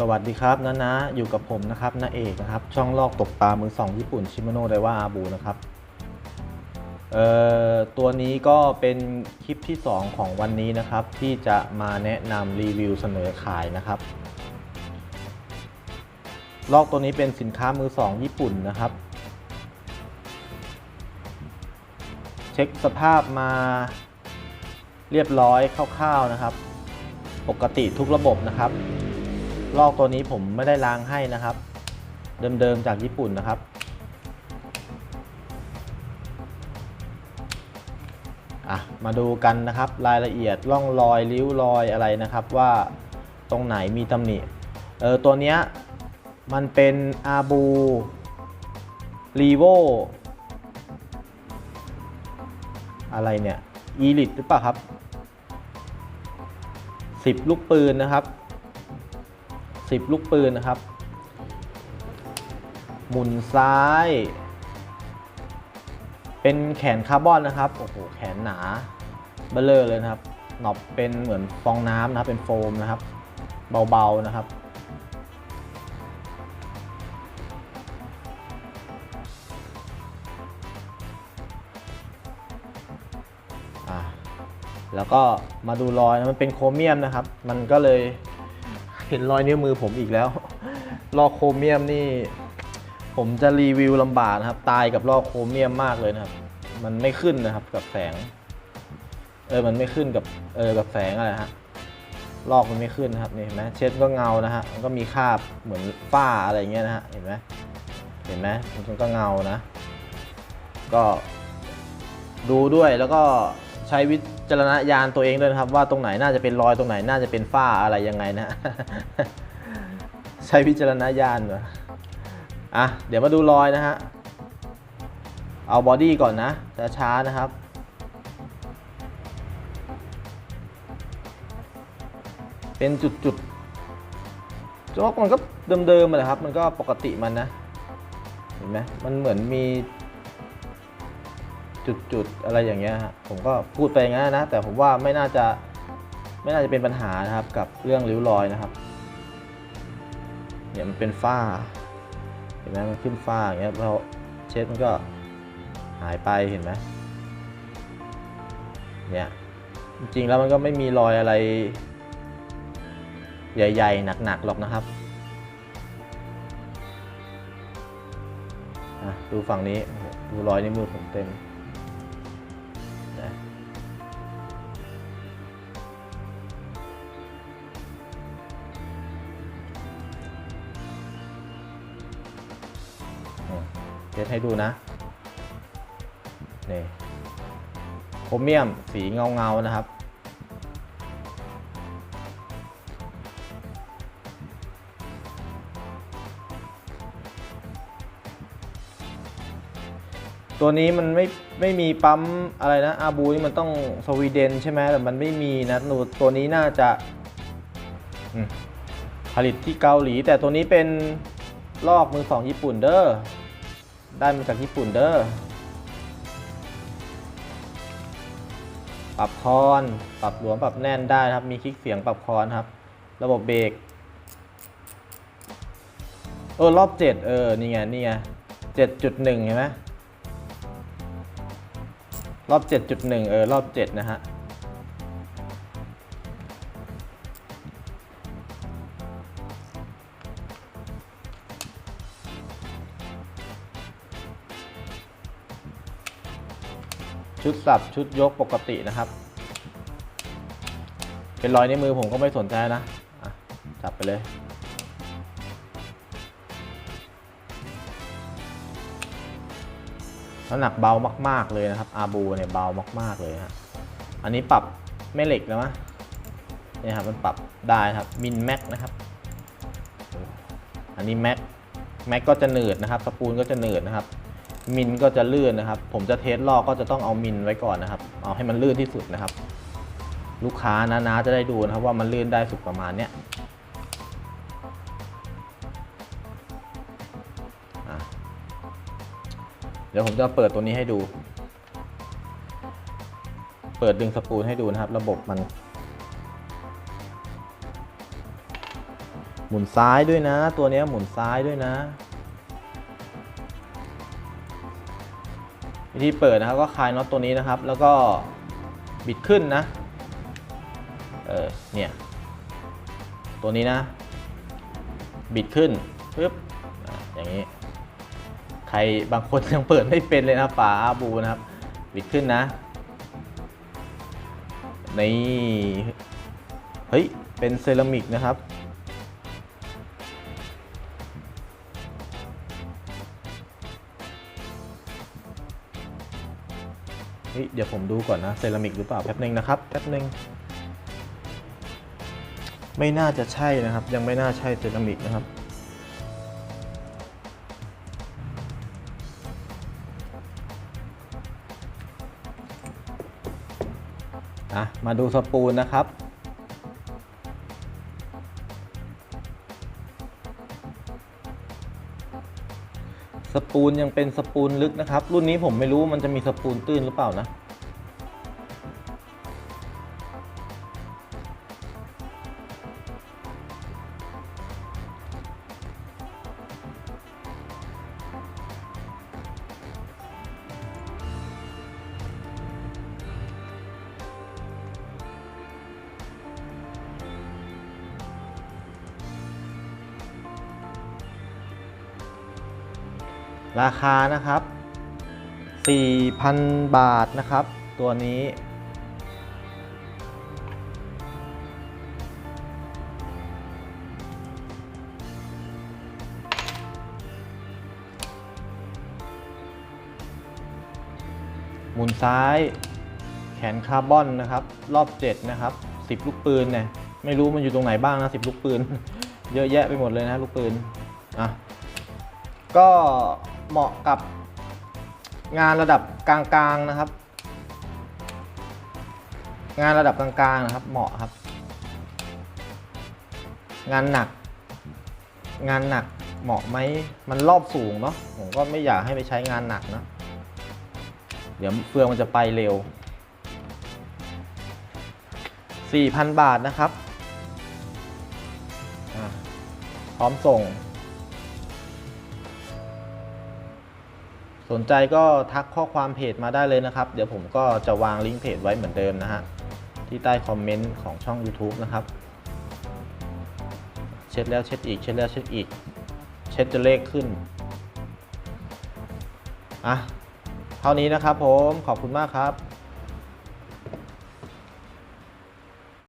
สวัสดีครับนะนะอยู่กับผมนะครับนาเอกนะครับ ช่องลอกตกปลามือสองญี่ปุ่นชิมโนไดว่าอาบูนะครับเอ่อตัวนี้ก็เป็นคลิปที่ 2 ของวันนี้นะครับ ที่จะมาแนะนำรีวิวเสนอขายนะครับ ลอกตัวนี้เป็นสินค้ามือสองญี่ปุ่นนะครับ เช็คสภาพมาเรียบร้อยคร่าวๆนะครับ ปกติทุกระบบนะครับ ลอกตัวนี้ผมไม่ได้ล้างให้นะครับ เดิมๆจากญี่ปุ่นนะครับ อะ มาดูกันนะครับรายละเอียดร่องรอยริ้วรอยอะไรนะครับ ว่าตรงไหนมีตำหนิเออตัวเนี้ยมันเป็นอาบูรีโวอะไรเนี่ยอีลิตหรือเปล่าครับ 10 ลูกปืนนะครับ 10 ลูกปืนนะครับ หมุนซ้าย เป็นแขนคาร์บอนนะครับ โอ้โห แขนหนาเบลเลอร์เลยนะครับ หนอบเป็นเหมือนฟองน้ำนะครับ เป็นโฟมนะครับ เบาๆนะครับอะแล้วก็มาดูรอยนะมันเป็นโครเมียมนะครับ มันก็เลย เห็นรอยนิ้วมือผมอีกแล้ว ลอกโครเมียมนี่ ผมจะรีวิวลำบากนะครับ ตายกับลอกโครเมียมมากเลยนะครับ มันไม่ขึ้นนะครับกับแสง เออ มันไม่ขึ้นกับ เออ กับแสงอะไรฮะ ลอกมันไม่ขึ้นนะครับ นี่เห็นไหมเช็ดก็เงานะฮะ มันก็มีคราบเหมือนฝ้าอะไรเงี้ยนะฮะ เห็นไหมเห็นไหมมันก็เงานะ ก็ดูด้วยแล้วก็ ใช้วิจารณญาณตัวเองด้วยนะครับ ว่าตรงไหนน่าจะเป็นรอยตรงไหนน่าจะเป็นฝ้าอะไรยังไงนะใช้วิจารณญาณอะเดี๋ยวมาดูรอยนะฮะเอาบอดี้ก่อนนะช้าๆนะครับเป็นจุดๆจ๊กมันก็เดิมๆเลยครับ มันก็ปกติมันนะ เห็นไหมมันเหมือนมี จุดๆอะไรอย่างเงี้ยฮะผมก็พูดไปอย่างนั้นนะ แต่ผมว่าไม่น่าจะไม่น่าจะเป็นปัญหานะครับกับเรื่องริ้วรอยนะครับเนี่ยมันเป็นฝ้าเห็นไหมมันขึ้นฝ้าอย่างเงี้ยเราเช็ดมันก็หายไปเห็นไหมเนี่ยจริงๆแล้วมันก็ไม่มีรอยอะไร ใหญ่ ๆ หนัก ๆ หรอกนะครับดูฝั่งนี้ดูรอยในมือผมเต็ม ทสให้ดูนะนี่โครเมียมสีเงาเงาๆนะครับ ตัวนี้มันไม่ไม่มีปั๊มอะไรนะอาบูนี่มันต้องสวีเดนใช่ไหมแต่มันไม่มีนะหนูตัวนี้น่าจะผลิตที่เกาหลี แต่ตัวนี้เป็นลอกมือสองญี่ปุ่นเด้อ ได้มาจากญี่ปุ่นเด้อปรับคอนปรับหลวมปรับแน่นได้ครับ มีคลิกเสียงปรับคอนครับ ระบบเบรกเออรอบเจ็ดเออนี่ไงนี่ไงเจ็ดจุดหนึ่งเห็นไหมรอบ7.1เออรอบ7นะฮะ ชุดสับชุดยกปกตินะครับ เป็นรอยในมือผมก็ไม่สนใจนะะจับไปเลยน้ำหนักเบามาก ๆเลยนะครับอาบูเนี่ยเบามาก ๆเลยฮะอันนี้ปรับแม่เหล็กแล้วมั้ยเนี่ยครับมันปรับได้ครับมินแม็กนะครับ อันนี้แม็กแม็กก็จะหนืดนะครับสปูลก็จะหนืดนะครับ มินก็จะลื่นนะครับ ผมจะเทสลอกก็จะต้องเอามินไว้ก่อนนะครับ เอาให้มันลื่นที่สุดนะครับ ลูกค้านะนะจะได้ดูนะครับว่ามันลื่นได้สุดประมาณเนี้ยเดี๋ยวผมจะเปิดตัวนี้ให้ดู เปิดดึงสปูลให้ดูนะครับ ระบบมัน หมุนซ้ายด้วยนะ ตัวนี้หมุนซ้ายด้วยนะ วิธีเปิดนะครับก็คลายน็อตตัวนี้นะครับ แล้วก็บิดขึ้นนะ เออ เนี่ย ตัวนี้นะ บิดขึ้นปึ๊บออย่างนี้ ใครบางคนยังเปิดไม่เป็นเลยนะฝาอาบูนะครับ บิดขึ้นนะ นี่ เฮ้ย เป็นเซรามิกนะครับ ฮ้ยเดี๋ยวผมดูก่อนนะเซรามิกหรือเปล่าแป๊บนึงนะครับแป๊บนึงไม่น่าจะใช่นะครับ ยังไม่น่าใช่เซรามิกนะครับอะมาดูสปูนนะครับ ปูนยังเป็นสปูนลึกนะครับ รุ่นนี้ผมไม่รู้มันจะมีสปูนตื้นหรือเปล่านะ ราคานะครับ 4,000 บาทนะครับ ตัวนี้ หมุนซ้ายแขนคาร์บอนนะครับ รอบ 7 นะครับ 10 ลูกปืนเนี่ยไม่รู้มันอยู่ตรงไหนบ้างนะ 10 ลูกปืน เยอะแยะไปหมดเลยนะลูกปืน อะ ก็ เหมาะกับงานระดับกลางๆนะครับ งานระดับกลางๆนะครับ เหมาะครับ งานหนัก งานหนักเหมาะไหมมันรอบสูงเนาะผมก็ไม่อยากให้ไปใช้งานหนักนะเดี๋ยวเฟืองมันจะไปเร็ว 4,000 บาทนะครับ พร้อมส่ง สนใจก็ทักข้อความเพจมาได้เลยนะครับ เดี๋ยวผมก็จะวางลิงก์เพจไว้เหมือนเดิมนะฮะ ที่ใต้คอมเมนต์ของช่อง YouTube นะครับ เช็ดแล้วเช็ดอีก เช็ดแล้วเช็ดอีก เช็ดจะเลขขึ้น อะ เท่านี้นะครับผม ขอบคุณมากครับ